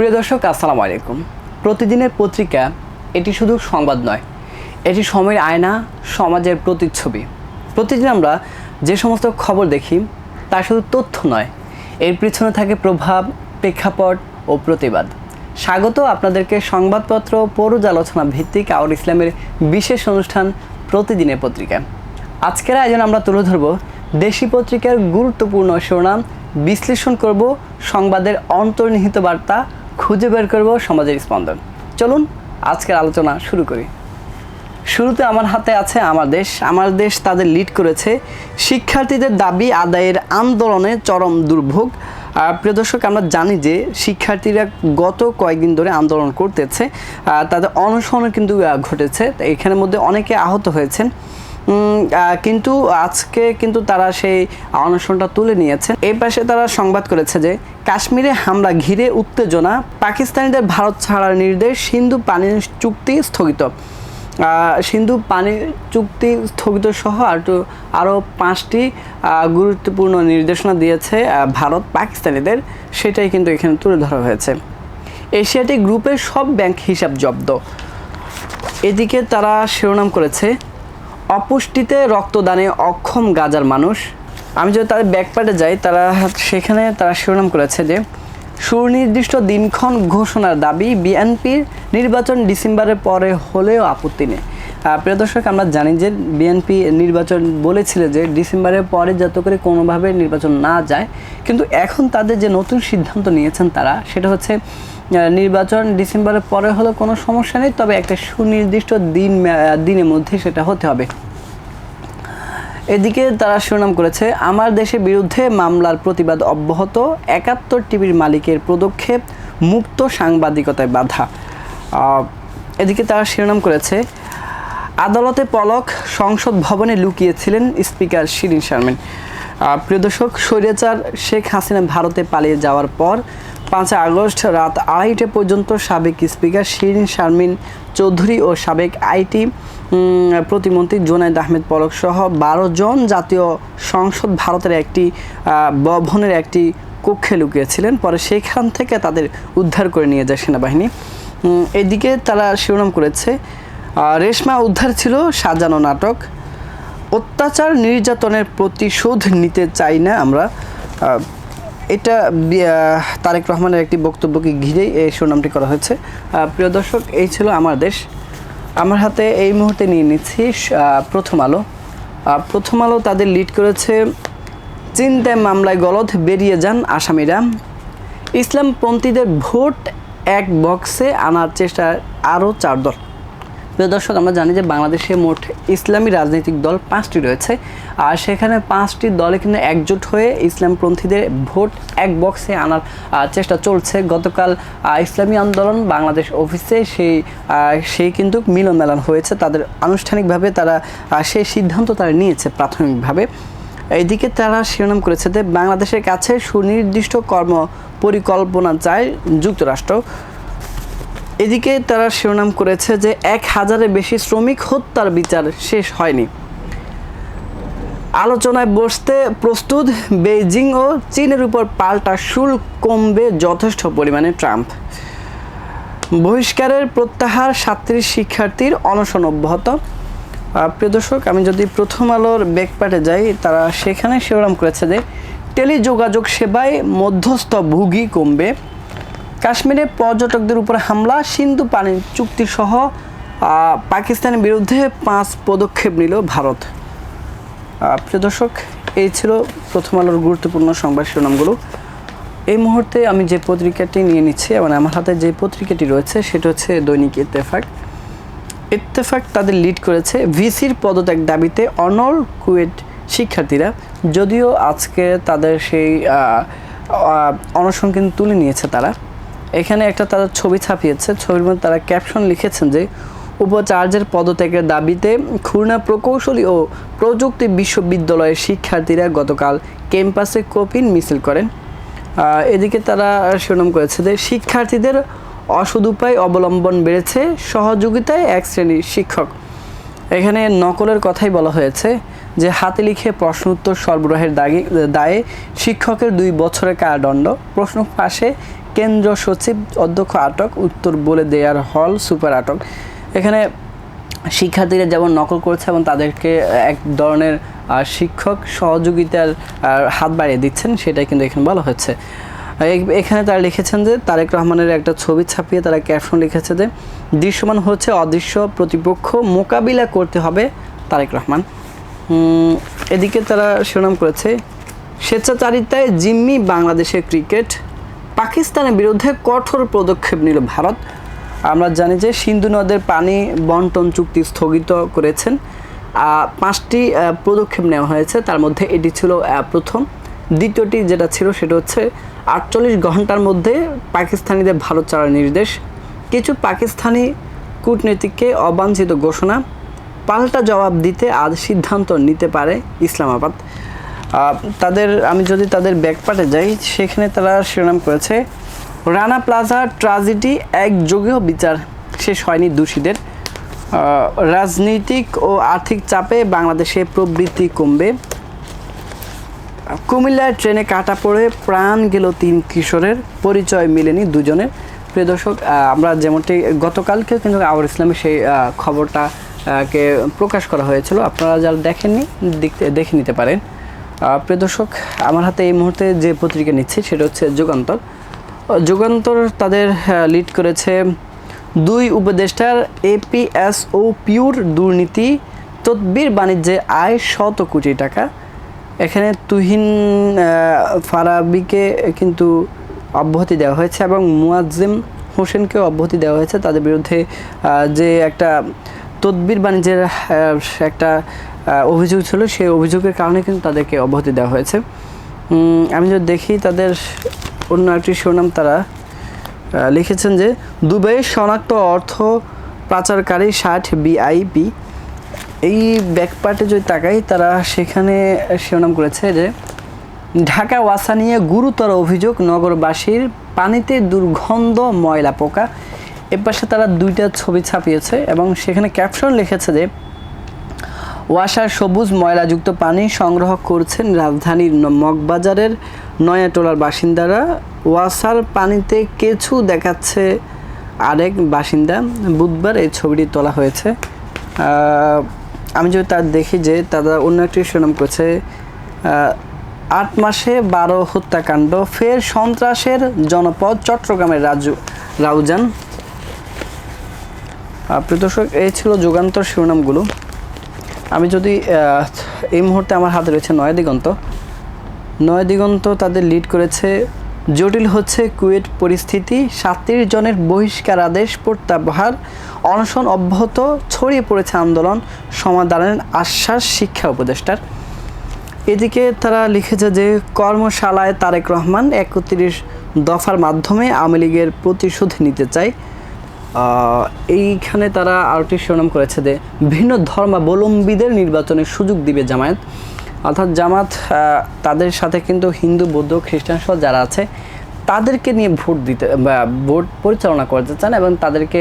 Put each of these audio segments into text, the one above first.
প্রিয় দর্শক, আসসালামু আলাইকুম। প্রতিদিনের পত্রিকা, এটি শুধু সংবাদ নয়, এটি সময়ের আয়না, সমাজের প্রতিচ্ছবি। প্রতিদিন আমরা যে সমস্ত খবর দেখি, তা শুধু তথ্য নয়, এর পিছনে থাকে প্রভাব, প্রেক্ষাপট ও প্রতিবাদ। স্বাগত আপনাদেরকে সংবাদপত্র পর্যালোচনা ভিত্তিক আওয়ার ইসলামের বিশেষ অনুষ্ঠান প্রতিদিনের পত্রিকা। আজকের আয়োজন আমরা তুলে ধরব দেশি পত্রিকার গুরুত্বপূর্ণ শিরোনাম, বিশ্লেষণ করব সংবাদের অন্তর্নিহিত বার্তা খুঁজে বের করব সমাজের স্পন্দন। চলুন, আজকের আলোচনা শুরু করি। শুরুতে আমার হাতে আছে আমার দেশ। আমার দেশ তাদের লিড করেছে শিক্ষার্থীদের দাবি আদায়ের আন্দোলনে চরম দুর্ভোগ। আর প্রিয় দর্শক, আমরা জানি যে শিক্ষার্থীরা গত কয়েকদিন ধরে আন্দোলন করতেছে। তাদের অনশনও কিন্তু ঘটেছে। এখানের মধ্যে অনেকে আহত হয়েছেন। কিন্তু আজকে কিন্তু তারা সেই অনশনটা তুলে নিয়েছেন এই পাশে তারা সংবাদ করেছে যে, কাশ্মীরে হামলা ঘিরে উত্তেজনা, পাকিস্তানিদের ভারত ছাড়ার নির্দেশ সিন্ধু পানি চুক্তি স্থগিত। সিন্ধু পানি চুক্তি স্থগিত সহ আর তো আরও পাঁচটি গুরুত্বপূর্ণ নির্দেশনা দিয়েছে ভারত পাকিস্তানিদের। সেটাই কিন্তু এখানে তুলে ধরা হয়েছে। এশিয়াটিক গ্রুপের সব ব্যাংক হিসাব জব্দ। এদিকে তারা শিরোনাম করেছে অপুষ্টিতে রক্তদানে অক্ষম গাজার মানুষ। আমি যদি তাদের ব্যাকপ্যাটে যাই, তারা সেখানে তারা শিরোনাম করেছে যে, সুনির্দিষ্ট দিনক্ষণ ঘোষণার দাবি বিএনপির নির্বাচন ডিসেম্বরের পরে হলেও আপত্তি নেই। প্রিয় দর্শক, আমরা জানি যে বিএনপি নির্বাচন বলেছিল যে ডিসেম্বরের পরে যত করে কোনোভাবে নির্বাচন না যায়, কিন্তু এখন তাদের যে নতুন সিদ্ধান্ত নিয়েছেন তারা, সেটা হচ্ছে নির্বাচন ডিসেম্বরের পরে হলেও কোনো সমস্যা নেই, তবে একটা সুনির্দিষ্ট দিন দিনের মধ্যে সেটা হতে হবে। এদিকে তারা শিরোনাম করেছে, আমার দেশের বিরুদ্ধে মামলার প্রতিবাদ অব্যাহত, একাত্তর টিভির মালিকের পদক্ষেপ মুক্ত সাংবাদিকতায় বাধা। এদিকে তারা শিরোনাম করেছে আদালতে পলক সংসদ ভবনে লুকিয়েছিলেন স্পিকার শিরিন শারমিন। প্রিয় দর্শক, স্বৈরাচার শেখ হাসিনা ভারতে পালিয়ে যাওয়ার পর পাঁচ আগস্ট রাত আড়াইটে পর্যন্ত সাবেক স্পিকার শিরিন শারমিন চৌধুরী ও সাবেক আইটি প্রতিমন্ত্রী জোনায়েদ আহমেদ পলক সহ বারো জন জাতীয় সংসদ ভারতের একটি ভবনের একটি কক্ষে লুকিয়েছিলেন। পরে সেখান থেকে তাদের উদ্ধার করে নিয়ে যায় সেনাবাহিনী। এদিকে তারা শিরোনাম করেছে রেশমা উদ্ধার ছিল সাজানো নাটক। অত্যাচার নির্যাতনের প্রতিশোধ নিতে চাই না আমরা। এটা তারেক রহমানের একটি বক্তব্যকে ঘিরেই এই শিরোনামটি করা হয়েছে। প্রিয় দর্শক, এই ছিল আমার দেশ। আমার হাতে এই মুহূর্তে নিয়ে নিচ্ছি প্রথম আলো। প্রথম আলো তাদের লিড করেছে, চিন্তায় মামলায় গলদ, বেরিয়ে যান আসামিরা। ইসলামপন্থীদের ভোট এক বক্সে আনার চেষ্টা আরও চার দল। প্রিয় দর্শক, আমরা জানি যে বাংলাদেশে মোট ইসলামী রাজনৈতিক দল পাঁচটি রয়েছে। আর সেখানে পাঁচটি দলে কিন্তু একজোট হয়ে ইসলামপন্থীদের ভোট এক বক্সে আনার চেষ্টা চলছে। গতকাল ইসলামী আন্দোলন বাংলাদেশ অফিসে সেই সেই কিন্তু মিলন মেলন হয়েছে। তাদের আনুষ্ঠানিকভাবে তারা সেই সিদ্ধান্ত তারা নিয়েছে প্রাথমিকভাবে। এইদিকে তারা শিরোনাম করেছে যে, বাংলাদেশের কাছে সুনির্দিষ্ট কর্ম পরিকল্পনা চায় যুক্তরাষ্ট্র। এদিকে তারা শিরোনাম করেছে যে এক হাজারের বেশি শ্রমিক হত্যার বিচার শেষ হয়নি। আলোচনায় বসতে প্রস্তুত বেইজিং ও চীনের উপর পাল্টা শুল্ক কমবে যথেষ্ট পরিমাণে ট্রাম্প। বহিষ্কারের প্রত্যাহার সাতত্রিশ শিক্ষার্থীর অনশন অব্যাহত। প্রিয় দর্শক, আমি যদি প্রথম আলোর ব্যাকপাটে যাই, তারা সেখানে শিরোনাম করেছে যে টেলিযোগাযোগ সেবায় মধ্যস্থ ভুগি কমবে। কাশ্মীরে পর্যটকদের উপর হামলা, সিন্ধু পানি চুক্তি সহ পাকিস্তানের বিরুদ্ধে পাঁচ পদক্ষেপ নিল ভারত। প্রিয় দর্শক, এই ছিল প্রথম আলোর গুরুত্বপূর্ণ সংবাদ শিরোনামগুলো। এই মুহূর্তে আমি যে পত্রিকাটি নিয়ে নিচ্ছি এবং আমার হাতে যে পত্রিকাটি রয়েছে, সেটা হচ্ছে দৈনিক ইত্তেফাক। ইত্তেফাক তাদের লিড করেছে ভিসির পদত্যাগ দাবিতে অনল কুয়েট শিক্ষার্থীরা। যদিও আজকে তাদের সেই অনশন কিন্তু তুলে নিয়েছে তারা। এখানে একটা তারা ছবি ছাপিয়েছে, ছবির মধ্যে তারা ক্যাপশন লিখেছেন যে, উপাচার্যের পদত্যাগের দাবিতে খুলনা প্রকৌশলী ও প্রযুক্তি বিশ্ববিদ্যালয়ের শিক্ষার্থীরা গতকাল ক্যাম্পাসে কপিন মিছিল করেন। এদিকে তারা শিরোনাম করেছে যে, শিক্ষার্থীদের অসদুপায় অবলম্বন বেড়েছে, সহযোগিতায় এক শ্রেণির শিক্ষক। এখানে নকলের কথাই বলা হয়েছে যে, হাতে লিখে প্রশ্ন উত্তর সরবরাহের দাগে, দায়ে শিক্ষকের দুই বছরের কারাদণ্ড। প্রশ্ন পাশে কেন্দ্র সচিব, অধ্যক্ষ আটক, উত্তর বলে দেয়ার হল সুপার আটক। এখানে শিক্ষার্থীরা যেমন নকল করেছে এবং তাদেরকে এক ধরনের শিক্ষক সহযোগিতার হাত বাড়িয়ে দিচ্ছেন, সেটাই কিন্তু এখানে বলা এই- এখানে তারা লিখেছেন যে, তারেক রহমানের একটা ছবি ছাপিয়ে তারা ক্যাপশন লিখেছে যে, দৃশ্যমান হচ্ছে অদৃশ্য প্রতিপক্ষ, মোকাবিলা করতে হবে তারেক রহমান। এদিকে তারা শিরোনাম করেছে, স্বেচ্ছাচারিতায় জিম্মি বাংলাদেশের ক্রিকেট পাকিস্তানের বিরুদ্ধে কঠোর পদক্ষেপ নিল ভারত। আমরা জানি যে সিন্ধু নদের পানি বন্টন চুক্তি স্থগিত করেছেন। পাঁচটি পদক্ষেপ নেওয়া হয়েছে। তার মধ্যে এটি ছিল প্রথম। দ্বিতীয়টি যেটা ছিল সেটা হচ্ছে আটচল্লিশ ঘণ্টার মধ্যে পাকিস্তানিদের ভারত ছাড়ার নির্দেশ। কিছু পাকিস্তানি কূটনীতিককে অবাঞ্ছিত ঘোষণা। পাল্টা জবাব দিতে আজ সিদ্ধান্ত নিতে পারে ইসলামাবাদ। তাদের আমি যদি তাদের ব্যাকপাটে যাই সেখানে তারা শিরোনাম করেছে রানা প্লাজা ট্রাজেডি একযোগেও বিচার শেষ হয়নি দোষীদের। রাজনৈতিক ও আর্থিক চাপে বাংলাদেশে প্রবৃত্তি কমবে। কুমিল্লায় ট্রেনে কাটা পড়ে প্রাণ গেল তিন কিশোরের পরিচয় মিলেনি দুজনের। প্রিয় দর্শক আমরা যেমনটি গতকালকে কিন্তু আওয়ার ইসলামে সেই আহ, খবরটা কে প্রকাশ করা হয়েছিল আপনারা যারা দেখেননি দেখে নিতে পারেন। প্রিয় দর্শক, আমার হাতে এই মুহূর্তে যে পত্রিকা নিচ্ছি সেটা হচ্ছে যুগান্তর। যুগান্তর তাদের লিড করেছে দুই উপদেষ্টার এপিএসও পিউর দুর্নীতি, তদবির বাণিজ্যে আয় শত কোটি টাকা। এখানে তুহিন ফারাবিকে কিন্তু অব্যাহতি দেওয়া হয়েছে এবং মুয়াজ্জিম হোসেনকেও অব্যাহতি দেওয়া হয়েছে। তাদের বিরুদ্ধে যে একটা তদবির বাণিজ্যের একটা অভিযোগ ছিল, সেই অভিযোগের কারণে কিন্তু তাদেরকে অব্যাহতি দেওয়া হয়েছে। আমি যদি দেখি তাদের অন্য একটি শিরোনাম তারা লিখেছেন যে দুবাইয়ের শনাক্ত অর্থ পাচারকারী ষাট বিআইপি। এই ব্যাকপার্টে যদি তাকাই, তারা সেখানে শিরোনাম করেছে যে, ঢাকা ওয়াসা নিয়ে গুরুতর অভিযোগ, নগরবাসীর পানিতে দুর্গন্ধ ময়লা পোকা। এর পাশে তারা দুইটা ছবি ছাপিয়েছে এবং সেখানে ক্যাপশন লিখেছে যে ওয়াসার সবুজ ময়লাযুক্ত পানি সংগ্রহ করছেন রাজধানীর মগবাজারের নয়াটোলার বাসিন্দারা। ওয়াসার পানিতে কেঁচু দেখাচ্ছে আরেক বাসিন্দা। বুধবার এই ছবিটি তোলা হয়েছে। আমি যদি তার দেখি যে তারা অন্য একটি সুনাম করেছে আট মাসে বারো হত্যাকাণ্ড ফের সন্ত্রাসের জনপদ চট্টগ্রামের রাজু রাউজান। আহ, প্রিয় দর্শক এই ছিল যুগান্তর শিরোনামগুলো। আমি যদি এই মুহূর্তে আমার হাতে রয়েছে নয় দিগন্ত। নয় দিগন্ত তাদের লিড করেছে। জটিল হচ্ছে কুয়েট পরিস্থিতি। সাতত্রিশ জনের বহিষ্কার আদেশ প্রত্যাহার অনশন অব্যাহত। ছড়িয়ে পড়েছে আন্দোলন। সমাধানের আশ্বাস শিক্ষা উপদেষ্টার। এদিকে তারা লিখেছে যে, কর্মশালায় তারেক রহমান একত্রিশ দফার মাধ্যমে আওয়ামী লীগের প্রতিশোধ নিতে চায়। এইখানে তারা আরেকটি শিরোনাম করেছে যে ভিন্ন ধর্মাবলম্বীদের নির্বাচনের সুযোগ দিবে জামায়াত। অর্থাৎ জামাত তাদের সাথে কিন্তু হিন্দু, বৌদ্ধ, খ্রিস্টান সহ যারা আছে, তাদেরকে নিয়ে ভোট দিতে, বা ভোট পরিচালনা করতে চান এবং তাদেরকে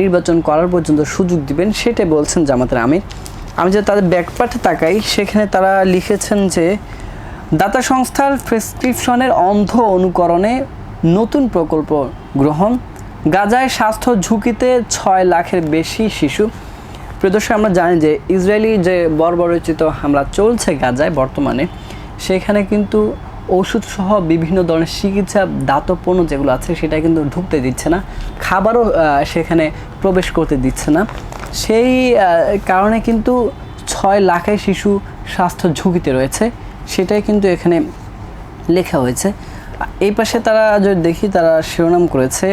নির্বাচন করার পর্যন্ত সুযোগ দিবেন, সেটাই বলছেন জামাতের আমির। আমি যে তাদের ব্যাকপার্টে তাকাই, সেখানে তারা লিখেছেন যে, দাতা সংস্থার প্রেসক্রিপশনের অন্ধ অনুকরণে নতুন প্রকল্প গ্রহণ গাজায় স্বাস্থ্য ঝুঁকিতে ছয় লাখের বেশি শিশু। প্রদর্শক আমরা জানি যে ইসরায়েলি যে বর্বরচিত হামলা চলছে গাজায় বর্তমানে, সেখানে কিন্তু ওষুধ সহ বিভিন্ন ধরনের চিকিৎসা দাতব্য পণ্য যেগুলো আছে, সেটা কিন্তু ঢুকতে দিচ্ছে না, খাবারও সেখানে প্রবেশ করতে দিচ্ছে না। সেই কারণে কিন্তু ছয় লাখের শিশু স্বাস্থ্য ঝুঁকিতে রয়েছে, সেটাই কিন্তু এখানে লেখা হয়েছে। এই পাশে তারা যদি দেখি, তারা শিরোনাম করেছে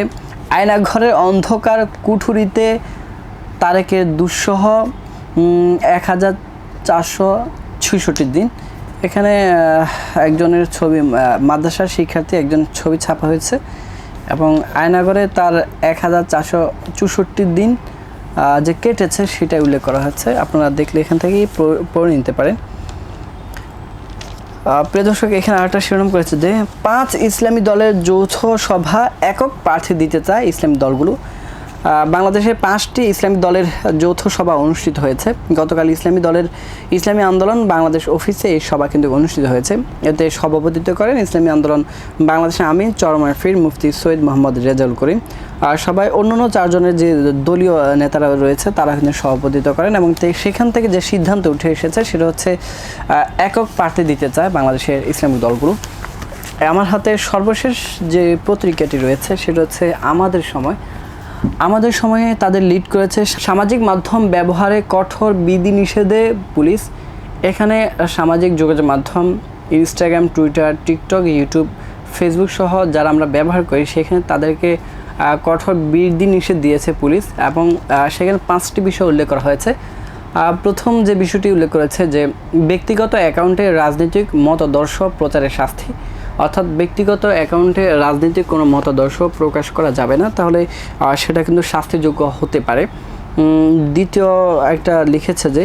আয়নাঘরের অন্ধকার কুঠুরিতে তারেকের দুঃসহ এক হাজার চারশো ছুষট্টি দিন। এখানে একজনের ছবি মাদ্রাসার শিক্ষার্থী একজন ছবি ছাপা হয়েছে এবং আয়নাগরে তার এক হাজার চারশো চৌষট্টি দিন যে কেটেছে সেটাই উল্লেখ করা হচ্ছে আপনারা দেখলে এখান থেকেই পড়ে নিতে পারেন। প্রিয় দর্শক, এখানে আরেকটা শিরোনাম করেছে যে, পাঁচ ইসলামী দলের যৌথ সভা একক প্রার্থী দিতে চায় ইসলামী দলগুলো। বাংলাদেশে পাঁচটি ইসলামী দলের যৌথ সভা অনুষ্ঠিত হয়েছে। গতকাল ইসলামী দলের ইসলামী আন্দোলন বাংলাদেশ অফিসে এই সভা কিন্তু অনুষ্ঠিত হয়েছে। এতে সভাপতিত্ব করেন ইসলামী আন্দোলন বাংলাদেশের আমিন চরমায় ফির মুফতি সৈয়দ মোহাম্মদ রেজাউল করিম। আর সবাই অন্যান্য চারজনের যে দলীয় নেতারা রয়েছে, তারা কিন্তু সভাপতিত্ব করেন এবং সেখান থেকে যে সিদ্ধান্ত উঠে এসেছে সেটা হচ্ছে একক প্রার্থী দিতে চায় বাংলাদেশের ইসলামিক দলগুলো। আমার হাতে সর্বশেষ যে পত্রিকাটি রয়েছে সেটা হচ্ছে আমাদের সময়। আমাদের সময়ে তাদের লিড করেছে সামাজিক মাধ্যম ব্যবহারে কঠোর বিধিনিষেধে পুলিশ। এখানে সামাজিক যোগাযোগ মাধ্যম Instagram Twitter TikTok YouTube Facebook সহ যারা আমরা ব্যবহার করি, সেখানে তাদেরকে কঠোর বিধিনিষেধ দিয়েছে পুলিশ এবং সেখানে পাঁচটি বিষয় উল্লেখ করা হয়েছে। প্রথম যে বিষয়টি উল্লেখ করেছে যে, ব্যক্তিগত অ্যাকাউন্টে রাজনৈতিক মতাদর্শ প্রচারের শাস্তি, অর্থাৎ ব্যক্তিগত অ্যাকাউন্টে রাজনৈতিক কোনো মতাদর্শ প্রকাশ করা যাবে না, তাহলে সেটা কিন্তু শাস্তিযোগ্য হতে পারে। দ্বিতীয় একটা লিখেছে যে,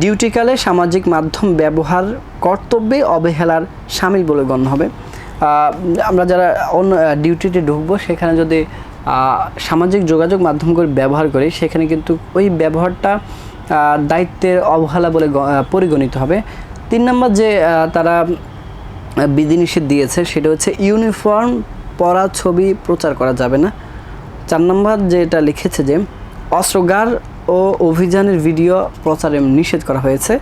ডিউটিকালে সামাজিক মাধ্যম ব্যবহার কর্তব্যে অবহেলার সামিল বলে গণ্য হবে। আমরা যারা অন্য ডিউটিতে ঢুকবো, সেখানে যদি সামাজিক যোগাযোগ মাধ্যমগুলো ব্যবহার করি সেখানে কিন্তু ওই ব্যবহারটা দায়িত্বের অবহেলা বলে পরিগণিত হবে। তিন নম্বর যে তারা বিধিনিষেধ দিয়েছে সেটা হচ্ছে ইউনিফর্ম পরা ছবি প্রচার করা যাবে না। চার নম্বর যেটা লিখেছে যে, অস্ত্রগার ও অভিযানের ভিডিও প্রচারে নিষেধ করা হয়েছে।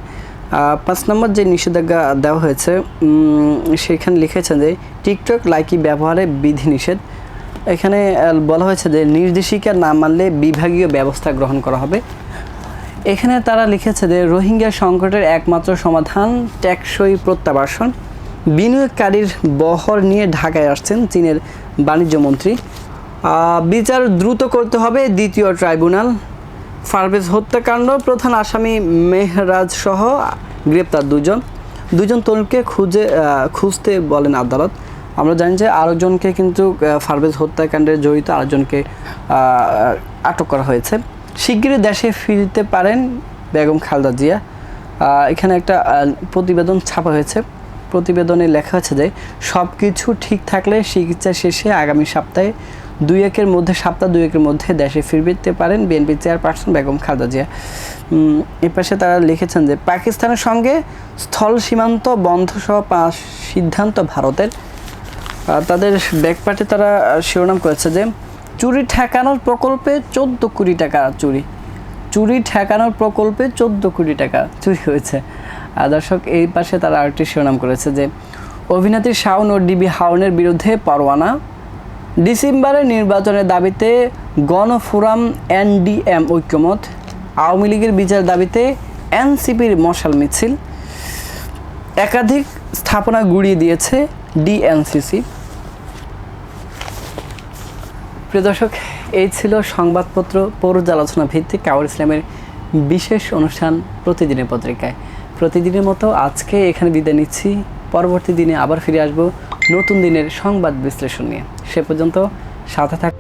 পাঁচ নম্বর যে নিষেধাজ্ঞা দেওয়া হয়েছে সেখানে লিখেছেন যে, টিকটক লাইকি ব্যবহারে বিধিনিষেধ। এখানে বলা হয়েছে যে নির্দেশিকা না মানলে বিভাগীয় ব্যবস্থা গ্রহণ করা হবে। এখানে তারা লিখেছে যে রোহিঙ্গা সংকটের একমাত্র সমাধান টেকসই প্রত্যাবাসন। বিনিয়োগকারীর বহর নিয়ে ঢাকায় আসছেন চীনের বাণিজ্য মন্ত্রী। বিচার দ্রুত করতে হবে দ্বিতীয় ট্রাইব্যুনাল। ফারভেজ হত্যাকাণ্ড, প্রধান আসামি মেহরাজ সহ গ্রেপ্তার দুজন। দুজন তরুণকে খুঁজে খুঁজতে বলেন আদালত। আমরা জানি যে আরেকজনকে কিন্তু আহ, ফারভেজ হত্যাকাণ্ডে জড়িত আরেকজনকে আটক করা হয়েছে। শিগগিরই দেশে ফিরতে পারেন বেগম খালদা জিয়া। এখানে একটা প্রতিবেদন ছাপা হয়েছে। প্রতিবেদনে লেখা আছে যে সব কিছু ঠিক থাকলে চিকিৎসা শেষে আগামী সপ্তাহে দুই একের মধ্যে সপ্তাহ দুই একের মধ্যে দেশে ফিরতে পারেন বিএনপি চেয়ারপারসন বেগম খালেদা জিয়া। এর পাশে তারা লিখেছেন যে পাকিস্তানের সঙ্গে স্থল সীমান্ত বন্ধ সহ পাঁচ সিদ্ধান্ত ভারতের। তাদের ব্যাকপার্টে তারা শিরোনাম করেছে যে, চুরি ঠেকানোর প্রকল্পে চোদ্দ কোটি টাকা চুরি। চুরি ঠেকানোর প্রকল্পে চোদ্দ কোটি টাকা চুরি হয়েছে। আর দর্শক, এই পাশে তারা আরেকটি শিরোনাম করেছে যে, অভিনেত্রী শাওন ও ডিবি হাওনের বিরুদ্ধে পরোয়ানা। ডিসেম্বরের নির্বাচনের দাবিতে গণফোরাম এনডিএম ঐক্যমত। আওয়ামী লীগের বিচার দাবিতে এনসিপির মশাল মিছিল। একাধিক স্থাপনা গুড়িয়ে দিয়েছে ডিএনসিসি। প্রিয় দর্শক, এই ছিল সংবাদপত্র পর্যালোচনা ভিত্তিক কাউর ইসলামের বিশেষ অনুষ্ঠান প্রতিদিনের পত্রিকায়। প্রতিদিনের মতো আজকে এখানে বিদায় নিচ্ছি। পরবর্তী দিনে আবার ফিরে আসব নতুন দিনের সংবাদ বিশ্লেষণ নিয়ে। সে পর্যন্ত সাথে থাক